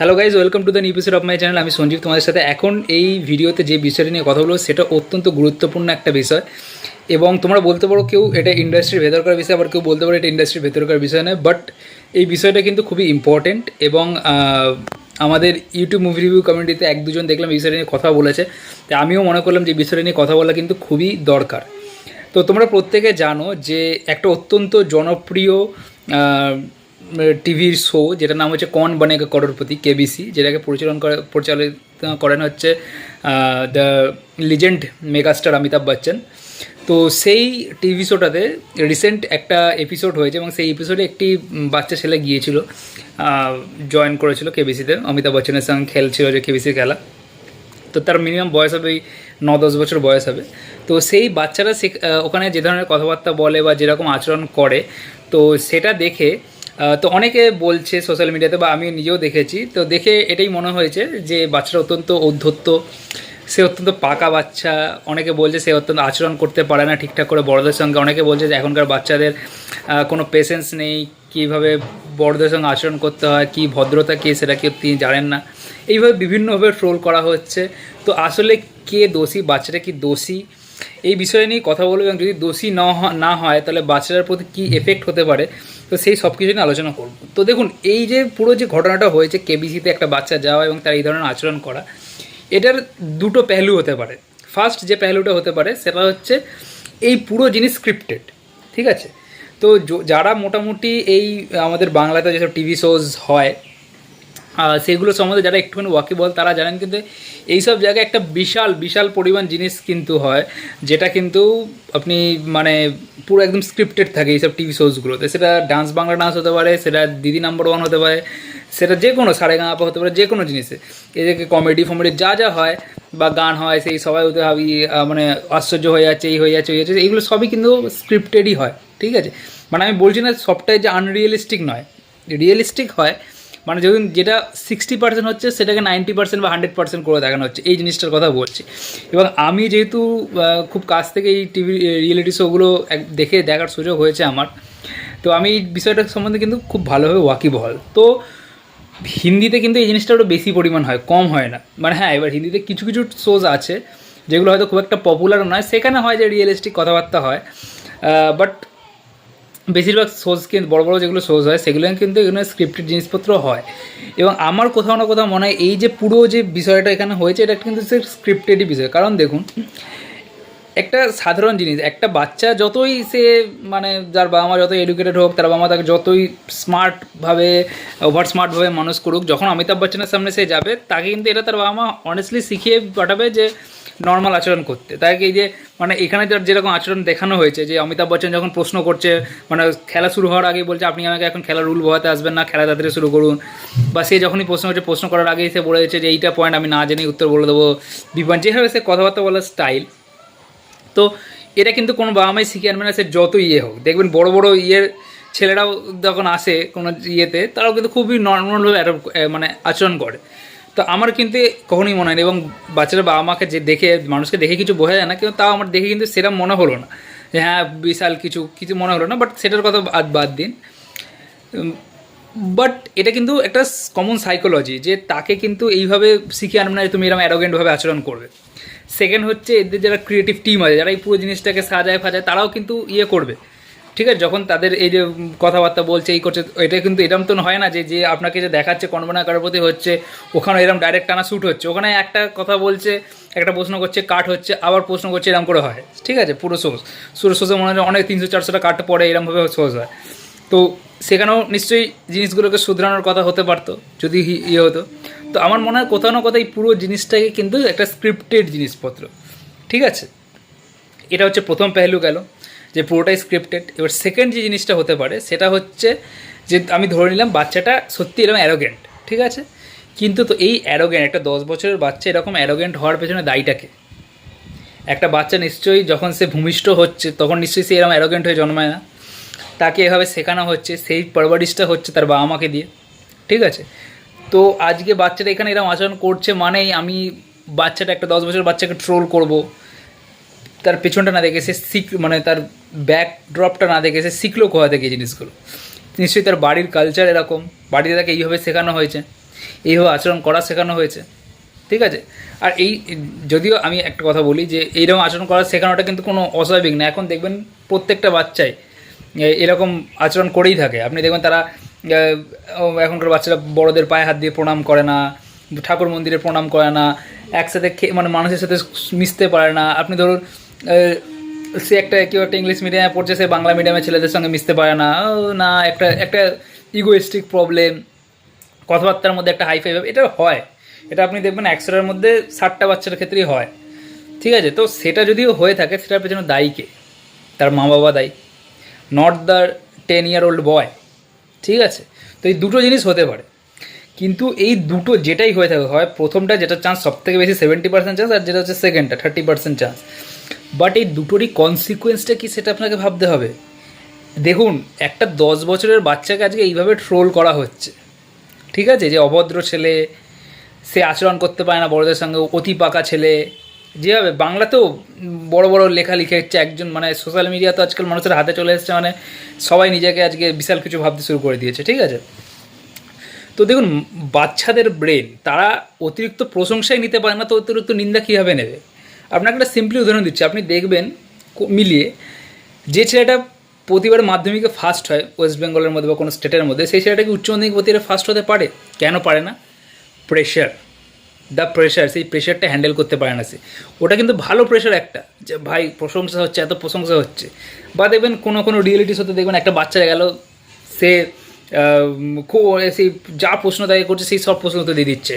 Hello guys welcome to the new episode of my channel আমি সঞ্জীব তোমাদের সাথে এখন এই ভিডিওতে যে বিষয়টি নিয়ে কথা বলব, সেটা অত্যন্ত গুরুত্বপূর্ণ একটা বিষয়। এবং তোমরা বলতে পারো কেউ এটা ইন্ডাস্ট্রির ভেতরকার বিষয়, আবার কেউ বলতে পারো এটা ইন্ডাস্ট্রির ভেতরকার বিষয় নয়। বাট এই বিষয়টা কিন্তু খুবই ইম্পর্টেন্ট এবং আমাদের ইউটিউব মুভি রিভিউ কমিউনিটিতে এক দুজন দেখলাম বিষয়টা নিয়ে কথা বলেছে। তাই আমিও মনে করলাম যে বিষয়টা নিয়ে কথা বলা কিন্তু খুবই দরকার। তো তোমরা প্রত্যেকে জানো যে একটা অত্যন্ত জনপ্রিয় টিভির শো যেটার নাম হচ্ছে কন বনেগা করোড়পতি কেবিসি যেটাকে পরিচালন করে, পরিচালিত করেন হচ্ছে the legend megastar Amitabh Bachchan তো সেই টিভি শোটাতে রিসেন্ট একটা এপিসোড হয়েছে এবং সেই এপিসোডে একটি বাচ্চা ছেলে গিয়েছিল জয়েন করেছিল কেবিসিতে অমিতাভ বচ্চনের সঙ্গে খেলছিল যে কেবিসি খেলা। তো তার মিনিমাম বয়স হবে এই ন দশ বছর বয়স হবে। তো সেই বাচ্চারা ওখানে যে ধরনের কথাবার্তা বলে বা যেরকম আচরণ করে, তো সেটা দেখে তো অনেকে বলছে সোশ্যাল মিডিয়াতে বা আমি নিজেও দেখেছি, তো দেখে এটাই মনে হয়েছে যে বাচ্চারা অত্যন্ত ঔদ্ধত্য, সে অত্যন্ত পাকা বাচ্চা, অনেকে বলছে সে অত্যন্ত আচরণ করতে পারে না ঠিকঠাক করে বড়দের সঙ্গে, অনেকে বলছে যে এখনকার বাচ্চাদের কোনো পেশেন্স নেই, কীভাবে বড়দের সঙ্গে আচরণ করতে হয়, কী ভদ্রতা কী সেটা কেউ তিনি জানেন না। এইভাবে বিভিন্নভাবে ট্রোল করা হচ্ছে, তো আসলে কে দোষী, বাচ্চাটা কি দোষী? এই বিষয় নিয়ে কথা বলব এবং যদি দোষী না হয়, তাহলে বাচ্চাটার প্রতি কী এফেক্ট হতে পারে? তো সেই সব কিছু নিয়ে আলোচনা করব। তো দেখুন, এই যে পুরো যে ঘটনাটা হয়েছে কেবিসিতে একটা বাচ্চা যাওয়া এবং তার এই ধরনের আচরণ করা, এটার দুটো পেহলু হতে পারে। ফার্স্ট যে পেহলুটা হতে পারে, সেটা হচ্ছে এই পুরো জিনিস স্ক্রিপ্টেড ঠিক আছে? তো যারা মোটামুটি এই, আমাদের বাংলাতে যেসব টিভি শোজ হয় সেগুলো সম্বন্ধে যারা একটুখানি ওয়াকিবল তারা জানেন কিন্তু এইসব জায়গায় একটা বিশাল বিশাল পরিমাণ জিনিস কিন্তু হয়, যেটা কিন্তু আপনি মানে পুরো একদম স্ক্রিপ্টেড থাকে এইসব টিভি শোজগুলোতে সেটা ডান্স বাংলা ডান্স হতে পারে, সেটা দিদি নাম্বার ওয়ান হতে পারে, সেটা যে কোনো সারে গাঁপা হতে পারে, যে কোনো জিনিসে। এদেরকে কমেডি ফমেডি যা যা হয় বা গান হয়, সেই সবাই হতে ভাবি মানে আশ্চর্য হয়ে যাচ্ছে, এই হয়ে যাচ্ছে, ওই যাচ্ছে এইগুলো সবই কিন্তু স্ক্রিপ্টেডই হয়, ঠিক আছে? মানে আমি বলছি না সবটাই যে আনরিয়েলিস্টিক নয়। রিয়েলিস্টিক হয় মানে যখন যেটা সিক্সটি পার্সেন্ট হচ্ছে, সেটাকে নাইনটি পার্সেন্ট বা হান্ড্রেড পার্সেন্ট করে দেখানো হচ্ছে। এই জিনিসটার কথা বলছি। এবং আমি যেহেতু খুব কাছ থেকে এই টিভি রিয়েলিটি শোগুলো দেখে দেখার সুযোগ হয়েছে আমার। তো আমি এই বিষয়টা সম্বন্ধে কিন্তু খুব ভালোভাবে ওয়াকিবহল তো হিন্দিতে কিন্তু এই জিনিসটা একটু বেশি পরিমাণ হয়, কম হয় না। মানে হ্যাঁ এবার হিন্দিতে কিছু কিছু শোজ আছে, যেগুলো হয়তো খুব একটা পপুলার নয়। সেখানে হয় যে রিয়েলিস্টিক কথাবার্তা হয়। বাট বেশিরভাগ শোজ কিন্তু বড় বড় যেগুলো শোজ হয়, সেগুলো কিন্তু এখানে স্ক্রিপ্টেড জিনিসপত্র হয়। এবং আমার কোথাও না কোথাও মনে হয় এই যে পুরো যে বিষয়টা এখানে হয়েছে, এটা কিন্তু সে স্ক্রিপ্টেডই বিষয়। কারণ দেখুন, একটা সাধারণ জিনিস, একটা বাচ্চা যতই সে মানে যার বাবা মা যত এডুকেটেড হোক, তার বাবা মা তাকে যতই স্মার্টভাবে ওভার স্মার্টভাবে মানুষ করুক, যখন অমিতাভ বচ্চনের সামনে সে যাবে, তাকে কিন্তু এটা তার বাবা মা অনেস্টলি শিখিয়ে পাঠাবে যে নর্মাল আচরণ করতে। তাকে এই যে মানে এখানে যার যেরকম আচরণ দেখানো হয়েছে, যে অমিতাভ বচ্চন যখন প্রশ্ন করছে মানে খেলা শুরু হওয়ার আগেই বলছে, আপনি আমাকে এখন খেলার রুল বোঝাতে আসবেন না, খেলা তাড়াতাড়ি শুরু করুন। বা সে যখনই প্রশ্ন করছে, প্রশ্ন করার আগেই সে বলে দিচ্ছে যে, এইটা পয়েন্ট আমি না জেনেই উত্তর বলে দেবো। বিপান, যেভাবে সে কথাবার্তা বলার স্টাইল তো এটা কিন্তু কোনো বাবা মাই শিখে আনবে না, সে যত ইয়ে হোক। দেখবেন বড় বড় ইয়ের ছেলেরাও যখন আসে কোনো ইয়েতে, তারাও কিন্তু খুবই নর্মালভাবে মানে আচরণ করে। তো আমার কিন্তু কখনোই মনে হয় এবং বাচ্চারা বাবা মাকে যে দেখে, মানুষকে দেখে কিছু বোঝা যায় না, কিন্তু তাও আমার দেখে কিন্তু সেরকম মনে হলো না। যে হ্যাঁ বিশাল কিছু কিছু মনে হলো না বাট সেটার কথা বাদ বাদ দিন। বাট এটা কিন্তু একটা কমন সাইকোলজি যে তাকে কিন্তু এইভাবে শিখে আনবে না যে তুমি এরকম অ্যারোগেন্টভাবে আচরণ করবে। সেকেন্ড হচ্ছে এদের যারা ক্রিয়েটিভ টিম আছে, যারা এই পুরো জিনিসটাকে সাজায় ফাজায় তারাও কিন্তু ইয়ে করবে। ঠিক আছে, যখন তাদের এই যে কথাবার্তা বলছে, এই করছে, এটা কিন্তু এরম তো হয় না যে যে আপনাকে যে দেখাচ্ছে কনবনা প্রতি হচ্ছে, ওখানে এরম ডাইরেক্ট টানা শ্যুট হচ্ছে। ওখানে একটা কথা বলছে, একটা প্রশ্ন করছে কাট হচ্ছে, আবার প্রশ্ন করছে, এরম করে হয়। ঠিক আছে, পুরো সোর্স পুরো সোর্সে মনে হয় অনেক তিনশো, চারশোটা কাট পড়ে এরমভাবে সোর্স হয়। তো সেখানেও নিশ্চয়ই জিনিসগুলোকে শুধরানোর কথা হতে পারতো, যদি ইয়ে হতো। তো আমার মনে হয় কোথাও না কোথাও এই পুরো জিনিসটাকে কিন্তু একটা স্ক্রিপ্টেড জিনিসপত্র। ঠিক আছে? এটা হচ্ছে প্রথম পেহলু গেল। যে পুরোটাই স্ক্রিপ্টেড এবার সেকেন্ড যে জিনিসটা হতে পারে, সেটা হচ্ছে যে আমি ধরে নিলাম বাচ্চাটা সত্যি এরকম অ্যারোগেন্ট ঠিক আছে? কিন্তু তো এই অ্যারোগেন্ট একটা দশ বছরের বাচ্চা এরকম অ্যারোগেন্ট হওয়ার পেছনে দায়ীটাকে? একটা বাচ্চা নিশ্চয়ই যখন সে ভূমিষ্ঠ হচ্ছে, তখন নিশ্চয়ই সে এরকম অ্যারোগেন্ট হয়ে জন্মায় না। তাকে এভাবে শেখানো হচ্ছে, সেই পরবারিশটা হচ্ছে তার বাবা মাকে দিয়ে, ঠিক আছে? তো আজকে বাচ্চাটা এখানে এরকম আচরণ করছে মানেই আমি বাচ্চাটা একটা দশ বছর বাচ্চাকে ট্রোল করব। তার পেছনটা না দেখে সে শিখ মানে তার ব্যাক ড্রপটা না দেখে সে শিখলো কোথা থেকে জিনিসগুলো? নিশ্চয়ই তার বাড়ির কালচার এরকম। বাড়িতে তাকে এইভাবে শেখানো হয়েছে। এইভাবে আচরণ করা শেখানো হয়েছে। ঠিক আছে? আর এই, যদিও আমি একটা কথা বলি যে, এইরকম আচরণ করা শেখানোটা কিন্তু কোনো অস্বাভাবিক না। এখন দেখবেন প্রত্যেকটা বাচ্চাই এরকম আচরণ করেই থাকে। আপনি দেখবেন তারা এখনকার বাচ্চারা বড়দের পায়ে হাত দিয়ে প্রণাম করে না, ঠাকুর মন্দিরে প্রণাম করে না, একসাথে মানে মানুষের সাথে মিশতে পারে না। আপনি ধরুন সে একটা কেউ একটা ইংলিশ মিডিয়ামে পড়ছে, সে বাংলা মিডিয়ামে ছেলেদের সঙ্গে মিশতে পারে না। না, একটা একটা ইগোয়েস্টিক প্রবলেম কথাবার্তার মধ্যে একটা হাই ফাই এটা হয়। এটা আপনি দেখবেন একশোটার মধ্যে ষাটটা বাচ্চার ক্ষেত্রেই হয়। ঠিক আছে? তো সেটা যদিও হয়ে থাকে, সেটার পেছনে দায়ী কে? তার মা বাবা দায়ী। Not the ten year old boy ঠিক আছে? তো এই দুটো জিনিস হতে পারে। কিন্তু এই দুটো যেটাই হয়ে থাকে, হয় প্রথমটা যেটা চান্স সব থেকে বেশি সেভেন্টি পার্সেন্ট চান্স আর যেটা হচ্ছে সেকেন্ডটা থার্টি পার্সেন্ট চান্স বাট এই দুটোরই কনসিকুয়েন্সটা কি সেটা আপনাকে ভাবতে হবে? দেখুন, একটা দশ বছরের বাচ্চাকে আজকে এইভাবে ট্রোল করা হচ্ছে। ঠিক আছে? যে অভদ্র ছেলে, সে আচরণ করতে পারে না বড়দের সঙ্গে, অতি পাকা ছেলে। যেভাবে, বাংলাতেও বড় বড় লেখা লিখে হচ্ছে একজন মানে সোশ্যাল মিডিয়া তো আজকাল মানুষের হাতে চলে এসেছে মানে সবাই নিজেকে আজকে বিশাল কিছু ভাবতে শুরু করে দিয়েছে, ঠিক আছে? তো দেখুন, বাচ্চাদের ব্রেন তারা অতিরিক্ত প্রশংসাই নিতে পারে না, তো অতিরিক্ত নিন্দা কীভাবে নেবে? আপনাকে একটা সিম্পলি উদাহরণ দিচ্ছি। আপনি দেখবেন মিলিয়ে যে ছেলেটা প্রতিবার মাধ্যমিকে ফার্স্ট হয় ওয়েস্ট বেঙ্গলের মধ্যে বা কোনো স্টেটের মধ্যে, সেই ছেলেটা কি উচ্চ মাধ্যমিক প্রতিবারে ফার্স্ট হতে পারে? কেন পারে না? প্রেশার দ্য প্রেশার সেই প্রেশারটা হ্যান্ডেল করতে পারে না সে। ওটা কিন্তু ভালো প্রেশার একটা, যে ভাই প্রশংসা হচ্ছে, এত প্রশংসা হচ্ছে। বা দেখবেন কোনো কোনো রিয়েলিটি হতে দেখবেন একটা বাচ্চা গেল, সে খুব সেই যা প্রশ্ন তাকে করছে, সেই সব প্রশ্ন তো দিয়ে দিচ্ছে।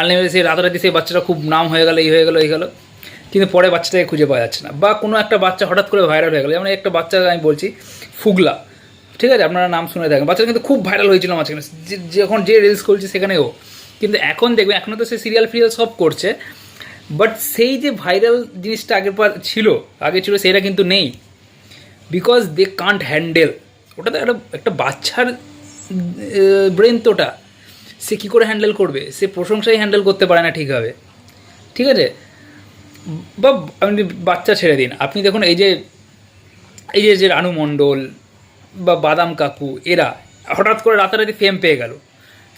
আনলিমিটেড সেই রাতারাতি সেই বাচ্চাটা খুব নাম হয়ে গেল, এই হয়ে গেলো, এই গেলো। কিন্তু পরে বাচ্চাটাকে খুঁজে পাওয়া যাচ্ছে না। বা কোনো একটা বাচ্চা হঠাৎ করে ভাইরাল হয়ে গেলো। যেমন একটা বাচ্চা আমি বলছি, ফুগলা। ঠিক আছে? আপনারা নাম শুনে থাকেন বাচ্চাটা কিন্তু খুব ভাইরাল হয়েছিল মাঝখানে। যে- যখন যে রিলস করছে সেখানেও। কিন্তু এখন দেখবেন, এখনও তো সে সিরিয়াল ফিরিয়াল সব করছে। বাট সেই যে ভাইরাল জিনিসটা আগের পর ছিল, আগে ছিল, সেটা কিন্তু নেই। বিকজ দে কান্ট হ্যান্ডেল ওটা তো একটা একটা বাচ্চার ব্রেন তো ওটা। সে কী করে হ্যান্ডেল করবে? সে প্রশংসাই হ্যান্ডেল করতে পারে না ঠিকভাবে। ঠিক আছে? বা বাচ্চা ছেড়ে দিন। আপনি দেখুন এই যে এই যে যে রানু মণ্ডল বা বাদাম কাকু, এরা হঠাৎ করে রাতারাতি ফেম পেয়ে গেল।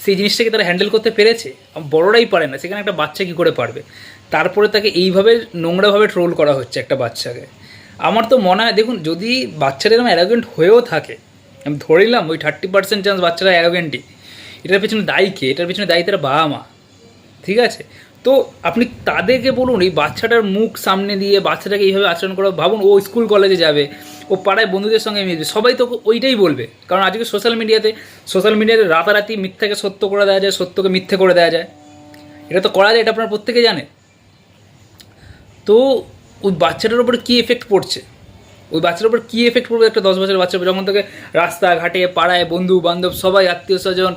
সেই জিনিসটাকে তারা হ্যান্ডেল করতে পেরেছে? বড়রাই পারে না। সেখানে একটা বাচ্চা কী করে পারবে? তারপরে তাকে এইভাবে নোংরাভাবে ট্রোল করা হচ্ছে একটা বাচ্চাকে। আমার তো মনে হয়, দেখুন, যদি বাচ্চারা এরকম অ্যারোগেন্ট হয়েও থাকে, আমি ধরে নিলাম ওই থার্টি পার্সেন্ট চান্স বাচ্চারা অ্যারোগেন্টই এটার পেছনে দায়ী কে? এটার পেছনে দায়ী তারা বাবা মা ঠিক আছে? তো আপনি তাদেরকে বলুন, এই বাচ্চাটার মুখ সামনে দিয়ে বাচ্চাটাকে এইভাবে আচরণ করা ভাবুন, ও স্কুল কলেজে যাবে, ও পাড়ায় বন্ধুদের সঙ্গে মিশবে সবাই তো ওইটাই বলবে। কারণ আজকে সোশ্যাল মিডিয়াতে সোশ্যাল মিডিয়াতে রাতারাতি মিথ্যাকে সত্য করে দেওয়া যায়, সত্যকে মিথ্যে করে দেওয়া যায়। এটা তো করা যায়, এটা আপনারা প্রত্যেকে জানে তো ওই বাচ্চাটার উপরে কী এফেক্ট পড়ছে? ওই বাচ্চার উপর কী এফেক্ট পড়বে একটা দশ বছরের বাচ্চা? যখন থেকে রাস্তাঘাটে, পাড়ায় বন্ধু বান্ধব সবাই আত্মীয় স্বজন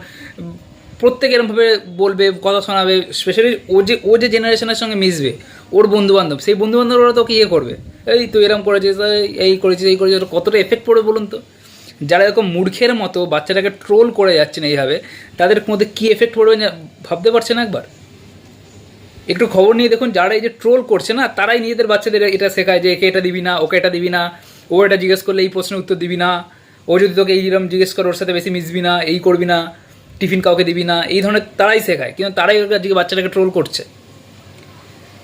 প্রত্যেকে এরমভাবে বলবে, কথা শোনাবে স্পেশালি ও যে ও যে জেনারেশনের সঙ্গে মিশবে, ওর বন্ধু বান্ধব সেই বন্ধু বান্ধবরা তো ওকে ইয়ে করবে। এই তুই এরম করেছিস, এই- করেছিস, এই করেছিস কতটা এফেক্ট পড়বে বলুন তো? যারা এরকম মূর্খের মতো বাচ্চাটাকে ট্রোল করে যাচ্ছেন এইভাবে, তাদের মধ্যে কী এফেক্ট পড়বে ভাবতে পারছেন একবার? একটু খবর নিয়ে দেখুন, যারা এই যে ট্রোল করছে না, তারাই নিজেদের বাচ্চাদের এটা শেখায় যে একে এটা দিবি না, ওকে এটা দিবি না, ও এটা জিজ্ঞেস করলে এই প্রশ্নের উত্তর দিবি না, ও যদি তোকে এইরকম জিজ্ঞেস করে ওর সাথে বেশি মিশবি না, এই করবি না টিফিন কাউকে দিবি না, এই ধরনের তারাই শেখায়। কিন্তু তারাই আজকে বাচ্চাটাকে ট্রোল করছে।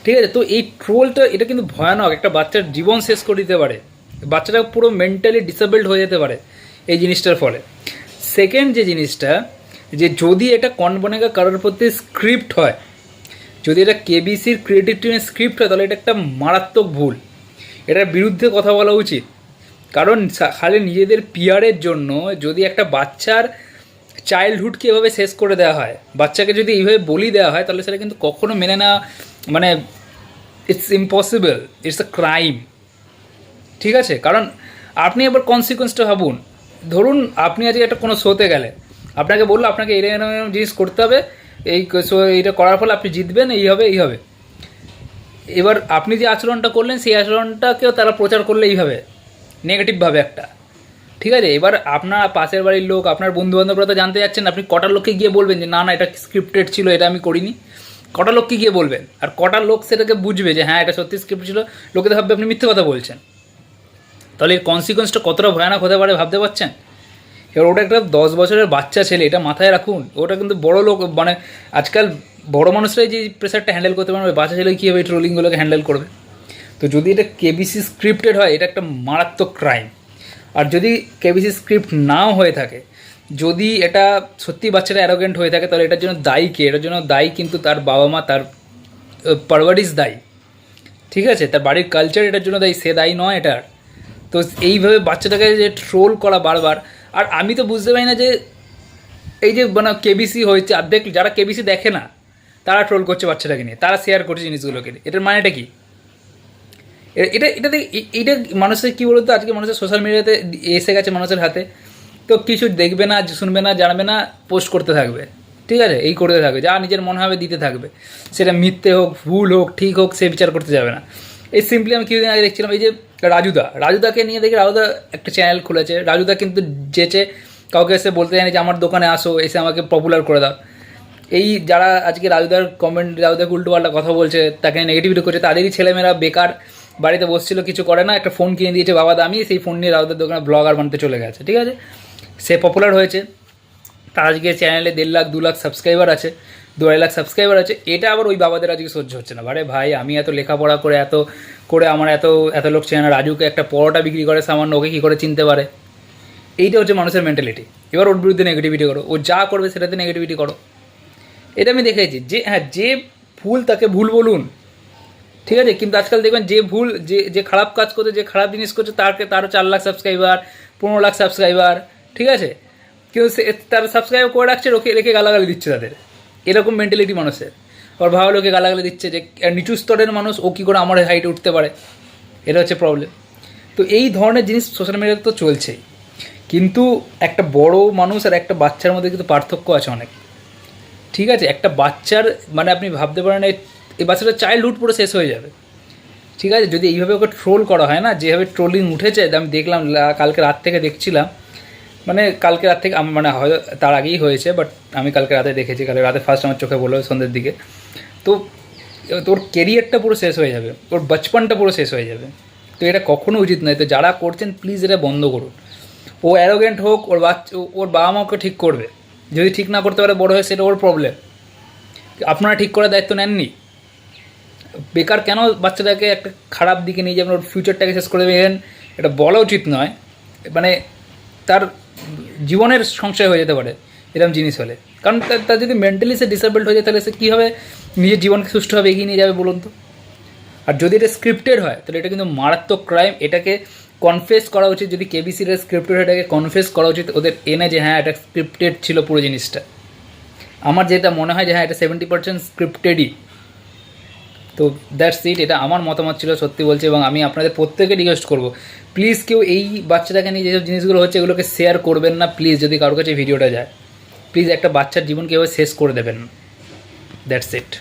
ঠিক আছে? তো এই ট্রোলটা এটা কিন্তু ভয়ানক। একটা বাচ্চার জীবন শেষ করে দিতে পারে। বাচ্চাটা পুরো মেন্টালি ডিসেবলড হয়ে যেতে পারে এই জিনিসটার ফলে। সেকেন্ড যে জিনিসটা, যে যদি এটা কন বনেগা কারোর প্রতি স্ক্রিপ্ট হয়, যদি এটা কেবিসির ক্রিয়েটিভ টিমের স্ক্রিপ্ট হয়, তাহলে এটা একটা মারাত্মক ভুল। এটার বিরুদ্ধে কথা বলা উচিত। কারণ খালি নিজেদের পিয়ারের জন্য যদি একটা বাচ্চার চাইল্ডহুডকে এভাবে শেষ করে দেওয়া হয়। বাচ্চাকে যদি এইভাবে বলি দেওয়া হয়, তাহলে সেটা কিন্তু কখনো মেনে না মানে it's impossible it's a crime ঠিক আছে? কারণ আপনি এবার কনসিকোয়েন্সটা ভাবুন। ধরুন আপনি আজকে একটা কোনো শোতে গেলে আপনাকে বলল আপনাকে এরকম এরকম জিনিস করতে হবে, এই শো এইটা করার ফলে আপনি জিতবেন, এই হবে এই হবে। এবার আপনি যে আচরণটা করলেন, সেই আচরণটাকেও তারা প্রচার করলে এইভাবে নেগেটিভভাবে একটা। ঠিক আছে, এবার আপনার পাশের বাড়ির লোক, আপনার বন্ধু বান্ধবরা তো জানতে যাচ্ছেন, আপনি কটা লোককে গিয়ে বলবেন যে, না না, এটা স্ক্রিপ্টেড ছিল, এটা আমি করিনি। কটা লোককে গিয়ে বলবেন? আর কটা লোক সেটাকে বুঝবে যে হ্যাঁ এটা সত্যি স্ক্রিপ্ট ছিল। লোকে তো ভাববে, আপনি মিথ্যে কথা বলছেন। তাহলে এর কনসিকোয়েন্সটা কতটা ভয়ানক হতে পারে ভাবতে পারছেন? এবার ওটা একটা দশ বছরের বাচ্চা ছেলে, এটা মাথায় রাখুন, ওটা কিন্তু বড় লোক মানে আজকাল বড় মানুষরাই যে প্রেশারটা হ্যান্ডেল করতে পারবে বাচ্চা ছেলে কীভাবে ট্রোলিংগুলোকে হ্যান্ডেল করবে? তো যদি এটা কেবিসি স্ক্রিপ্টেড হয়, এটা একটা মারাত্মক ক্রাইম আর যদি কেবিসি স্ক্রিপ্ট নাও হয়ে থাকে, যদি এটা সত্যি বাচ্চাটা অ্যারোগেন্ট হয়ে থাকে, তাহলে এটার জন্য দায়ী কে? এটার জন্য দায়ী কিন্তু তার বাবা মা, তার পারভারিস দায়ী। ঠিক আছে? তার বাড়ির কালচার এটার জন্য দায়ী, সে দায়ী নয় এটার। তো এইভাবে বাচ্চাটাকে যে ট্রোল করা বারবার, আর আমি তো বুঝতে পারি না যে এই যে মানে কেবিসি হয়েছে অর্ধেক যারা কেবিসি দেখে না, তারা ট্রোল করছে বাচ্চাটাকে নিয়ে, তারা শেয়ার করছে জিনিসগুলোকে এটার মানেটা কি? এটা এটাতে এটা মানুষের কী বলতো? আজকে মানুষের সোশ্যাল মিডিয়াতে এসে গেছে মানুষের হাতে। তো কিছু দেখবে না, শুনবে না, জানবে না পোস্ট করতে থাকবে। ঠিক আছে? এই করতে থাকবে। যা নিজের মনে হবে দিতে থাকবে। সেটা মিথ্যে হোক, ভুল হোক, ঠিক হোক, সে বিচার করতে যাবে না। এই সিম্পলি আমি কিছুদিন আগে দেখছিলাম, এই যে রাজুদা। রাজুদাকে নিয়ে দেখি, রাজুদা একটা চ্যানেল খুলেছে। রাজুদা কিন্তু যেচে কাউকে এসে বলতে জানে যে, আমার দোকানে আসো, এসে আমাকে পপুলার করে দাও। এই যারা আজকে রাজুদার কমেন্ট রাজুদাকে উল্টোপাল্টা কথা বলছে, তাকে নেগেটিভিটি করছে তাদেরই ছেলেমেয়েরা বেকার। বাড়িতে বসছিল, কিছু করে না, একটা ফোন কিনে দিয়েছে বাবা দামি, সেই ফোন নিয়ে রাজুদার দোকানে ব্লগার বানাতে চলে গেছে, ঠিক আছে? সে পপুলার হয়েছে। তার আজকে চ্যানেলে দেড় লাখ, দু লাখ সাবস্ক্রাইবার আছে দু আড়াই লাখ সাবস্ক্রাইবার আছে। এটা আবার ওই বাবাদের আজকে সহ্য হচ্ছে না। আরে ভাই, আমি এত লেখাপড়া করে, এত করে আমার এত এত লোক চেনে রাজুকে একটা পরোটা বিক্রি করে, সামান্য ওকে কী করে চিনতে পারে? এইটা হচ্ছে মানুষের মেন্টালিটি এবার ওর বিরুদ্ধে নেগেটিভিটি করো। ও যা করবে সেটাতে নেগেটিভিটি করো। এটা আমি দেখেছি। যে হ্যাঁ যে ভুল তাকে ভুল বলুন ঠিক আছে? কিন্তু আজকাল দেখবেন যে ভুল, যে যে খারাপ কাজ করছে, যে খারাপ জিনিস করছে, তারকে তারও চার লাখ সাবস্ক্রাইবার পনেরো লাখ সাবস্ক্রাইবার ঠিক আছে? কিন্তু সে তার সাবস্ক্রাইব করে রাখছে ওকে রেখে গালাগালি দিচ্ছে তাদের। এরকম মেন্টালিটি মানুষের। আবার ভালো লোকে গালাগালি দিচ্ছে যে নিচু স্তরের মানুষ, ও কী করে আমার হাইটে উঠতে পারে? এটা হচ্ছে প্রবলেম তো এই ধরনের জিনিস সোশ্যাল মিডিয়াতে তো চলছেই। কিন্তু একটা বড় মানুষ আর একটা বাচ্চার মধ্যে কিন্তু পার্থক্য আছে অনেক। ঠিক আছে? একটা বাচ্চার মানে আপনি ভাবতে পারেন এই- বাচ্চাটার চাইল্ডহুড পুরো শেষ হয়ে যাবে। ঠিক আছে? যদি এইভাবে ওকে ট্রোল করা হয় না, যেভাবে ট্রোলিং উঠেছে আমি দেখলাম কালকে রাত থেকে দেখছিলাম। মানে কালকে রাত থেকে মানে হয়তো তার আগেই হয়েছে বাট আমি কালকে রাতে দেখেছি। কালকে রাতে ফার্স্ট আমার চোখে বলল সন্ধ্যের দিকে। তো তোর কেরিয়ারটা পুরো শেষ হয়ে যাবে। ওর বচপনটা পুরো শেষ হয়ে যাবে। তো এটা কখনো উচিত নয়। তো যারা করছেন প্লিজ এটা বন্ধ করুন। ও অ্যারোগেন্ট হোক, ওর বাচ্চা ওর বাবা মা ওকে ঠিক করবে। যদি ঠিক না করতে পারে, বড় হয়ে সেটা ওর প্রবলেম আপনারা ঠিক করার দায়িত্ব নেননি? বেকার কেন বাচ্চাটাকে একটা খারাপ দিকে নিয়ে যাবেন ওর ফিউচারটাকে শেষ করে দেবেন এটা বলা উচিত নয়। মানে তার জীবনের সংশয় হয়ে যেতে পারে এরকম জিনিস হলে। কারণ তার যদি মেন্টালি সে ডিসেবলড হয়ে যায়, তাহলে সে কীভাবে নিজের জীবনকে সুষ্ঠুভাবে এগিয়ে নিয়ে যাবে বলুন তো। আর যদি এটা স্ক্রিপ্টেড হয়, তাহলে এটা কিন্তু মারাত্মক ক্রাইম এটাকে কনফেস করা উচিত। যদি কেবিসির স্ক্রিপ্টেড হয়, এটাকে কনফেস করা উচিত। ওদের এনে যে হ্যাঁ এটা স্ক্রিপ্টেড ছিল পুরো জিনিসটা। আমার যেটা মনে হয় যে হ্যাঁ এটা সেভেন্টি পার্সেন্ট স্ক্রিপ্টেডই তো দ্যাটস ইট এটা আমার মতামত ছিল, সত্যি বলছি, এবং আমি আপনাদের প্রত্যেকে রিকোয়েস্ট করব। প্লিজ কেউ এই বাচ্চাটাকে নিয়ে যেসব জিনিসগুলো হচ্ছে, এগুলোকে শেয়ার করবেন না প্লিজ যদি কারোর কাছে ভিডিওটা যায়। প্লিজ একটা বাচ্চার জীবনকে কীভাবে শেষ করে দেবেন। That's it